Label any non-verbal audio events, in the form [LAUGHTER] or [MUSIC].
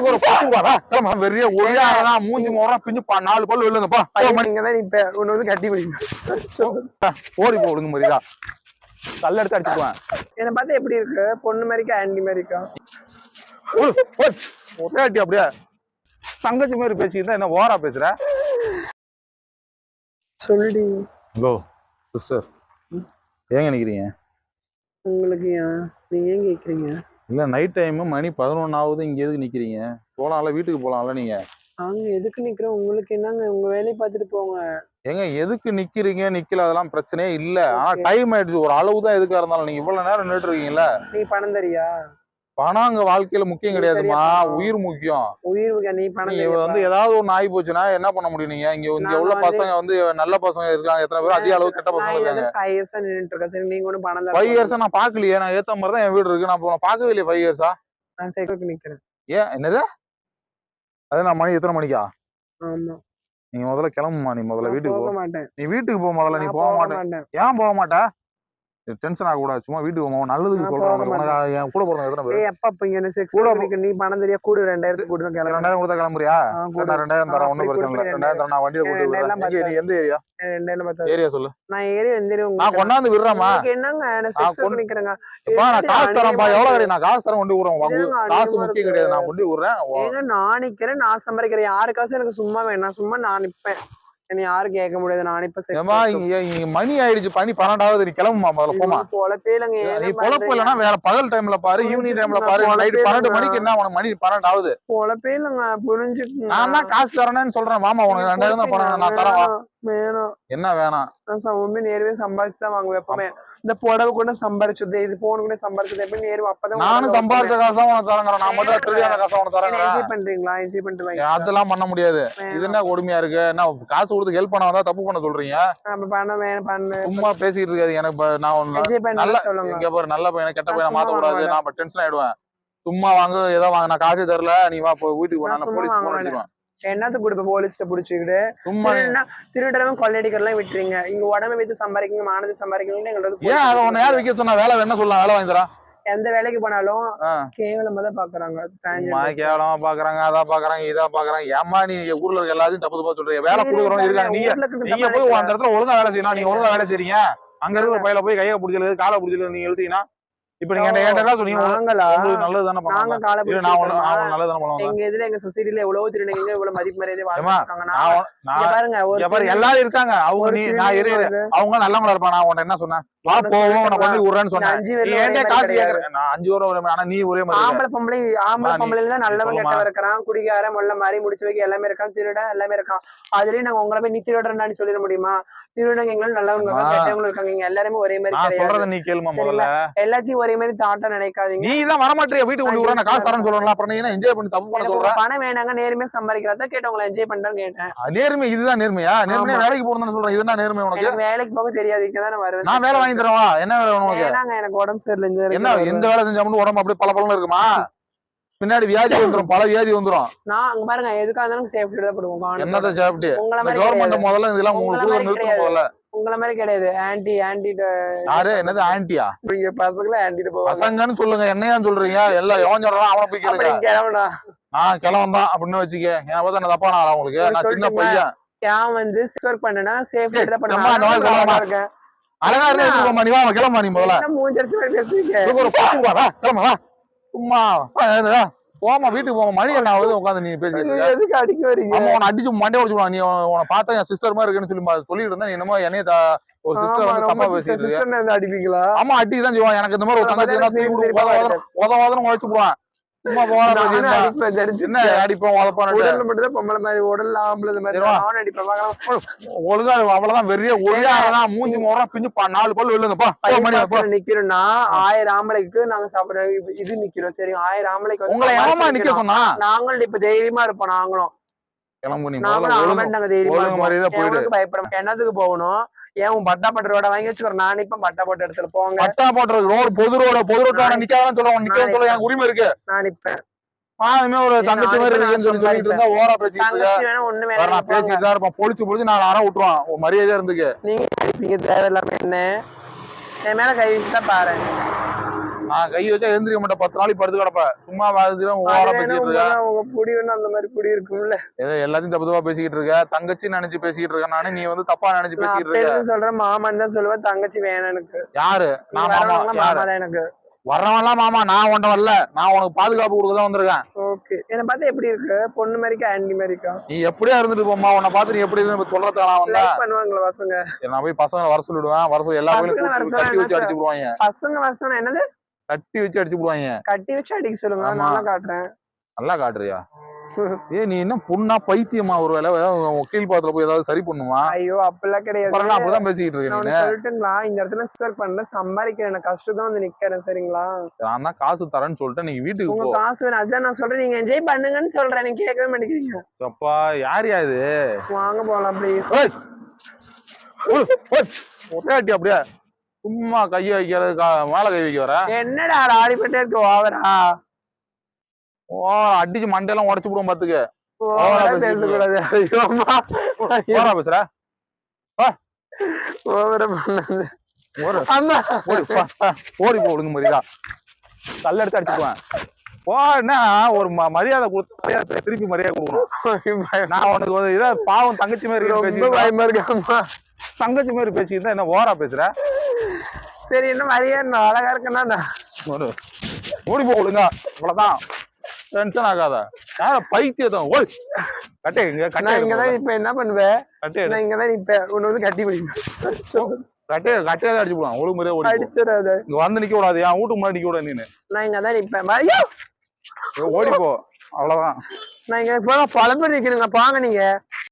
ஒரு பத்து ரூபா கிளம்பா வெறிய மூஞ்சி மோரம் பிஞ்சு பா- நாலு பல்லு வெளிலங்கப்பா நீங்க தான் இப்ப ஒண்ணு வந்து கட்டி பிடிங்க ஓடி போ ஒழுங்கு மாதிரியா கல்ல எடுத்து அடிச்சுக்குவேன் என்ன பார்த்தா எப்படி இருக்கு? பொண்ணு மாதிரிக்கா ஆண்டி மாதிரிக்கா. ஒரே அடி அப்படியே. தங்கச்சி மாதிரி பேசிக்கிட்டு என்ன ஓரா பேசுற? சொல்லுடி ஹலோ சிஸ்டர். ஏங்க நினைக்கிறீங்க உங்களுக்கு நீங்க ஏன் கேக்குறீங்க? இல்ல நைட் டைம் மணி பதினொன்னு ஆகுது இங்க எதுக்கு நிக்கிறீங்க? போலாம்ல வீட்டுக்கு போலாம்ல நீங்க? நாங்க எதுக்கு நிக்கிறோம்? உங்களுக்கு என்னங்க உங்க வேலையை பார்த்துட்டு போங்க. ஏங்க எதுக்கு நிக்கிறீங்க? நிக்கல அதெல்லாம் பிரச்சனையே இல்ல. ஆனா டைம் ஆயிடுச்சு. ஒரு அளவு தான் எதுக்கா இருந்தாலும். நீங்க இவ்வளவு நேரம் நின்றுட்டு இருக்கீங்கல்ல? நீ பணம் தரியா? பணம் அங்க வாழ்க்கையில முக்கியம் கிடையாதுமா. உயிர் முக்கியம். உயிர் நீ பணம்? வந்து ஏதாவது ஒண்ணு ஆகி போச்சுன்னா என்ன பண்ண முடியும் நீங்க? இங்க இங்க உள்ள பசங்க வந்து நல்ல பசங்க இருக்காங்க. எத்தனை பேர் அதிக அளவு கெட்ட பசங்க இருக்காங்க. இருக்கேன். சரி, நீங்க பணம் ஃபைவ். இயர்ஸா நான் பாக்கலையே. நான் ஏத்த மாதிரி தான் என் வீடு இருக்கு. நான் இப்போ பார்க்கவே இல்லையே ஃபைவ் இயர்ஸா நான் செக்யூரிட்டி நிக்கிறேன். ஏன்? என்னது? அது நான் மணி? எத்தனை மணிக்கா? ஆமா. நீங்க முதல்ல கிளம்புமா நீ முதல்ல வீட்டுக்கு போக மாட்டேன். நீ வீட்டுக்கு போ முதல்ல. நீ போக மாட்டேன். மாட்டேன். ஏன் போக மாட்டே? டென்ஷன் ஆகக்கூடாது. சும்மா வீட்டுக்கு போமா நல்லதுக்கு. உனக்கு என் கூட போறவங்க எத்தனை பேர்? எப்ப அப்ப இங்க sex கூட? நீ பணம் தெரியா? கூடு ரெண்டாயிரத்துக்கு கூடு. ரெண்டாயிரம் கொடுத்தா கிளம்புறியா. நான் ரெண்டாயிரம் தரேன். ஒன்றும் பிரச்சனை இல்லை. ரெண்டாயிரம் தரேன். நான் வண்டியில கூட்டு நீ? எந்த ஏரியா. ஏரியா சொல்லு. நான் ஏறி வந்துரு நான். கொண்டாந்து உங்களுக்கு என்னங்க? நான் கொண்டு- நிக்கிறேங்க. நான் காசு அநியாயமா எவ்வளவு? கிடையாது நான் காசு தரேன் கொண்டு விடுறேன் காசு முக்கியம்? கிடையாது. நான் கொண்டு விடுறேன் நான் நிக்கிறேன். நான் சம்பாதிக்கிறேன். யாரு காசு எனக்கு சும்மா வேணாம். சும்மா நான் நிப்பேன். என்ன யாரும் கேட்க முடியாது. நான் இப்ப ஏமா இங்க மணி ஆயிடுச்சு. பனி பன்னெண்டாவது நீ கிளம்புமா முதல்ல போமா இது பொழப்பே இல்லைங்க. நீ பொழப்பு இல்லைன்னா வேற பகல் டைம்ல பாரு ஈவினிங் டைம்ல பாரு நைட் பன்னெண்டு. மணிக்கு என்ன உனக்கு மணி பன்னெண்டு ஆகுது பொழப்பே இல்லைங்க. புரிஞ்சுக்குங்க. நான் தான் காசு தரேன்னு சொல்றேன். மாமா உனக்கு ரெண்டாயிரம் தான் பணம் நான் தரேன். வேணாம், வேணாம். என்ன வேணாம்? நான் நேர்வே சம்பாதிச்சு தான் வாங்குவேன். எப்பவுமே இந்த புடவை கூட சம்பாரிச்சது இது போன் கூட சம்பாரிச்சது எப்ப நேர்வு அப்பதான் நானும் சம்பாதிச்ச காசு உனக்கு தரேங்கிறேன் நான் மட்டும் திருடி அந்த காசை உனக்கு தரேங்க என்ஜாய் பண்றீங்களா? என்ஜாய் பண்ணிட்டு அதெல்லாம் பண்ண முடியாது. இது என்ன கொடுமையா இருக்கு? என்ன காசு கொடுத்து ஹெல்ப் பண்ண வந்தா தப்பு பண்ண சொல்றீங்க? நம்ம பண்ண வேணும் பண்ணு. சும்மா பேசிட்டு இருக்காது எனக்கு நான் நல்ல இங்க பாரு நல்ல பையனை கெட்ட பையனை மாத்த கூடாது நான் டென்ஷன் ஆயிடுவேன். சும்மா வாங்க ஏதோ வாங்க. நான் காசு தரல. நீ வா வீட்டுக்கு போ. நான் நான் சும்மா போலீஸ் போன். அடிச்சிருவேன் என்னத்துக்கு கொடுப்ப போலீஸ்ட புடிச்சுக்கிட்டு? சும்மா திருடுறவன் கொள்ளையடிக்கிறலாம் விட்டுறீங்க இங்க உடம்பு வைத்து சம்பாதிக்கீங்க மானத்தை சம்பாதிக்கீங்க எங்களுக்கு ஏன் அதை உன்னை யார் சொன்னா? வேலை என்ன சொல்லலாம் வேலை வாங்கி தரேன் எந்த வேலைக்கு போனாலும். கேவலமா தான் பாக்குறாங்க. கேவலமா பாக்குறாங்க அதான் பாக்குறாங்க இதா பாக்குறாங்க. ஏமா நீ ஊர்ல இருக்க எல்லாத்தையும் தப்பு தப்பா சொல்றீங்க? வேலை கொடுக்குறவங்க இருக்காங்க. நீங்க நீங்க போய் அந்த இடத்துல ஒழுங்கா வேலை செய்யணும். நீங்க ஒழுங்கா வேலை செய்றீங்க. அங்க இருக்கிற பையில போய் கையை பிடிச்சது காலை பிடிச்சது நீங்க எழுத்தீங்கன்னா இப்ப நீங்க என்ன ஏன்டா சொன்னீங்க. நல்லது தானே நாங்க காலை நான் நல்லது தானே எங்க இதுல எங்க சொசைட்டில எவ்வளவு திருநங்கைங்க இவ்வளவு மதிப்பு மரியாதை பாருங்க திருநங்கை- எல்லாரும் இருக்காங்க. அவங்க திருநங்கை நான் இரு அவங்க நல்லவங்களா இருப்பா நான் உன்னை என்ன சொன்னேன்? வா போவோம் சொல்லிட்டேன் கொண்டு விடுறேன்னு சொன்னேன். மாதிரி காசு கிடையாது. கேக்குற. நான் அஞ்சு ரூபா ஒரே மாதிரி, ஆனா நீ ஒரே மாதிரி இருக்க. ஆம்பளை பொம்பளை ஆம்பளை நீ- பொம்பளைல தான் நல்லவன் சொல்லுமா. கெட்டவன் இருக்கிறான் குடிகார முள்ள மாதிரி முடிச்சு வைக்க எல்லாமே இருக்கான் திருட எல்லாமே இருக்கான். அதுலயும் நாங்க உங்களை நீ திருடன்னு சொல்லிட முடியுமா? திருடங்க எங்களும் நல்லவங்க. கெட்டவங்களும் இருக்காங்க. இங்க எல்லாருமே ஒரே மாதிரி நான் கிடையாது. சொல்றத நீ கேளுமா முதல்ல? எல்லாத்தையும் ஒரே மாதிரி தாட்டா நினைக்காதீங்க. நீ தான் வரமாட்டியா? வீட்டுக்கு கொண்டு நான் காசு தரேன்னு சொல்றேன் அப்புறம் என்ன என்ஜாய் பண்ணி தப்பு பண்ண எனக்கு சொல்ற? உங்க பணம் வேணாங்க நேர்மையா சம்பாதிக்கிறதா கேட்டு உங்களை என்ஜாய் பண்றேன்னு கேட்டேன். நேர்மை இதுதான் நேர்மையா? நேர்மையா. வேலைக்கு போறதுன்னு சொல்றேன். இதுதான் நேர்மை உனக்கு? வேலைக்கு போக தெரியாது. இங்க தானே வருவேன். நான் வேலை வாங்கி தரவா என்ன வேலை உனக்கு? எனக்கு உடம்பு சரியில்லை இந்த என்ன எந்த வேலை செஞ்சா மட்டும் உடம்பு அப்படியே பல இருக்குமா? பின்னாடி வியாதி [LAUGHS] வந்துரும் பல வியாதி வந்துரும். நான் அங்க பாருங்க எதுக்கா இருந்தாலும் சேஃப்டி தான் போடுவோம் உங்கள இந்த மாதிரி கவர்மெண்ட். முதல்ல இதெல்லாம் உங்கள உங்களுக்கு நிறுத்தணும். முதல்ல. உங்கள மாதிரி கிடையாது. ஆன்டி ஆன்டி யாரு? என்னது ஆன்ட்டியா இங்க பசங்கள போவாங்க. பசங்கன்னு சொல்லுங்க என்னையா சொல்றீங்க? எல்லாம் எவன் சொல்றான் அவனை போய் கேளுங்க. கிளம்புடா. நான் கிளவன் தான் அப்படின்னு வச்சுக்க. என் பார்த்தா நான் தப்பான ஆளா உங்களுக்கு? நான் சின்ன? பையன். ஏன் வந்து சிக்ஸ் ஒர்க் பண்ணனா சேஃப்டி தான் அம்மா, அழகா இருந்தா நீ வா கிளம்பா நீ முதல்ல. மூஞ்சரிச்சு ஒரு பத்து கிளம்பா சும்மா. போம்மா வீட்டுக்கு போமா மணி என்ன ஆகுது உட்காந்து நீ பேசிட்டு எதுக்கு அடிக்க வரீங்க? ஆமா உன்னை அடிச்சு மண்டே உடச்சுடுவான் நீ உன- பார்த்தா என் சிஸ்டர் மாதிரி இருக்குன்னு சொல்லி சொல்லிட்டு இருந்தா என்னமோ என்னைய ஒரு சிஸ்டர் வந்து தப்பா பேசிட்டு இருக்க. அடிப்பீங்களா? ஆமா அடி தான் செய்வான். எனக்கு இந்த மாதிரி ஒரு தங்கச்சி இருந்தா சரி, திருப்பி சும்மா அடிப்போம் உதப்பான்னு உடல்ல மட்டும் தான் பொம்பளை மாதிரி உடல்ல ஆம்பளை மாதிரி? நானும் அடிப்பேன். ஒழுங்கா அவ்வளவுதான் வெறிய. ஒழுங்கா அவ்வளவுதான் மூஞ்சி மோரம் பிஞ்சு நாலு அப்பா. பைபாஸ்ல நிக்கிறோம்னா ஆயிரம் ஆம்பளைக்கு நாங்க சாப்பிடுற இது- நிக்கிறோம். சரி ஆயிரம் ஆம்பளைக்கு உங்களை நிக்க. சொன்னா? நாங்களும் இப்ப தைரியமா இருப்போம் நாங்களும். கிளம்பு நீ நாங்களும் நாங்க தைரியமா ஒழுங்கு மாதிரியே இருப்போம் போயிடு. எவனுக்கு பயப்பட என்னத்துக்கு போகணும்? ஏன் உன் பட்டா பட்டு ரோட வாங்கி வச்சுக்கிறோம் நான் இப்ப பட்டா போட்ட இடத்துல போங்க. பட்டா போட்டுற ரோடு பொது ரோட பொது ரோட்டான நிக்காதான் சொல்லுவான் நிக்க சொல்ல எனக்கு உரிமை இருக்கு. நான் நிப்பேன் பாவமே ஒரு தங்கச்சி மாதிரி இருக்குன்னு சொல்லி சொல்லிட்டு இருந்தா ஓரா பேசிட்டு நான் பேசிட்டு தான் இருப்பேன். பொழிச்சு பொழிச்சு நான் அற விட்டுருவான் மரியாதையா இருந்துக்கு. நீங்க தேவையில்லாம என்ன? என் மேல கை வீசி தான் பாரு. நான் கை வச்சா எந்திரிக்க மாட்டேன். பத்து நாளைக்கு படுத்து கிடப்ப சும்மா வாதிரம் ஓவரா பேசிக்கிட்டு இருக்க புடி வேணா அந்த மாதிரி புடி இருக்கும்ல. ஏதோ எல்லாத்தையும் தப்பு தப்பா பேசிக்கிட்டு இருக்க தங்கச்சி நினைச்சு பேசிக்கிட்டு இருக்க நானு. நீ வந்து தப்பா நினைச்சு நான் பேசிக்கிட்டு இருக்க. சொல்றேன் மாமான்னு தான் சொல்லுவேன். தங்கச்சி வேணும் எனக்கு. யாரு? நான் மாமா. மாமா தான் எனக்கு. வர்றவன்லாம் மாமா. நான் உன்ட வரல. நான் உனக்கு பாதுகாப்பு கொடுக்க தான் வந்திருக்கேன். ஓகே. என்ன பார்த்தா எப்படி இருக்கு? பொண்ணு மாதிரிக்கா ஆண்டி மாதிரிக்கா? நீ எப்படியா இருந்துட்டு போமா உன்னை பார்த்து நீ எப்படி இருந்து சொல்றதுக்கு நான் வந்தா லைக் பண்ணுவாங்களா பசங்க. நான் போய் பசங்களை வர சொல்லிடுவேன். வர சொல்லி எல்லா வர கோயிலும் கட்டி வச்சு அடிச்சு விடுவாங்க. பசங்க வசனம் என்னது? கட்டி வச்சு அடிச்சு விடுவாங்க. கட்டி வச்சு அடிக்க சொல்லுங்க. நல்லா காட்டுறேன். நல்லா காட்டுறியா? [LAUGHS] ஏ நீ என்ன பொண்ணா பைத்தியமா? ஒரு வேலை கீழ் பாத்துல போய் ஏதாவது சரி பண்ணுமா? ஐயோ அப்பெல்லாம் கிடையாது. அப்படிதான் பேசிக்கிட்டு இருக்கேன் சொல்லட்டுங்களா இந்த இடத்துல சிஸ்டர் பண்ண சம்பாதிக்கிறேன். எனக்கு கஷ்டம் தான் வந்து நிக்கிறேன் சரிங்களா? நான் தான் காசு தரேன்னு சொல்லிட்டு நீங்க வீட்டுக்கு உங்க காசு வேணும். அதான் நான் சொல்றேன். நீங்க என்ஜாய் பண்ணுங்கன்னு சொல்றேன். நீங்க கேட்கவே மாட்டேங்கிறீங்க. அப்பா யாரியா இது? வாங்க போலாம் ப்ளீஸ் ஒரே அடி அப்படியே. சும்மா கையை வைக்கிறது மேல கை வைக்க வர? என்னடா ஆடிப்பட்டே இருக்கு ஓவரா? ஓ அடிச்சு மண்டையெல்லாம் உடச்சு விடுவோம் பாத்துக்க. ஓவரா பேசுற ஓவரா பண்ணாது. ஓடு அம்மா. ஓடி போ. ஓடி போ ஒழுங்கு மரியாதை. கல் எடுத்து அடிச்சுக்குவேன். என்ன ஒரு மரியாதை கொடுத்து மரியாதை திருப்பி மரியாதை கொடுக்கணும். நான் உனக்கு ஒரு இதை பாவம் தங்கச்சி மாதிரி அம்மா தங்கச்சி மாதிரி இருந்தா என்ன ஓரா பேசுற? சரி என்ன மரியாதை நான் அழகா இருக்கேன்னா ஓடு. ஓடி போ ஒழுங்கா. இவ்வளவுதான். டென்ஷன் ஆகாத. யார பைத்தியதான் ஓய். கட்டே இங்க கட்டே இங்கதான் எடுங்க. இப்ப என்ன பண்ணுவேன்? கட்டே நான் இங்கதான் நிப்பேன் உன்னை வந்து கட்டி பிடிப்பேன். கட்டே கட்டே அடிச்சு போடுவான். ஒழுங்கு முறையா ஓடி. அடிச்சிடாத. இங்க வந்து நிக்க கூடாது என் வீட்டுக்கு முன்னாடி நிக்க கூடாது நீனு. நான் இங்கதான் நிப்பேன். ஐயோ! இங்க ஓடி போ அவ்வளவுதான். நான் இங்க போக பல பாங்க நீங்க.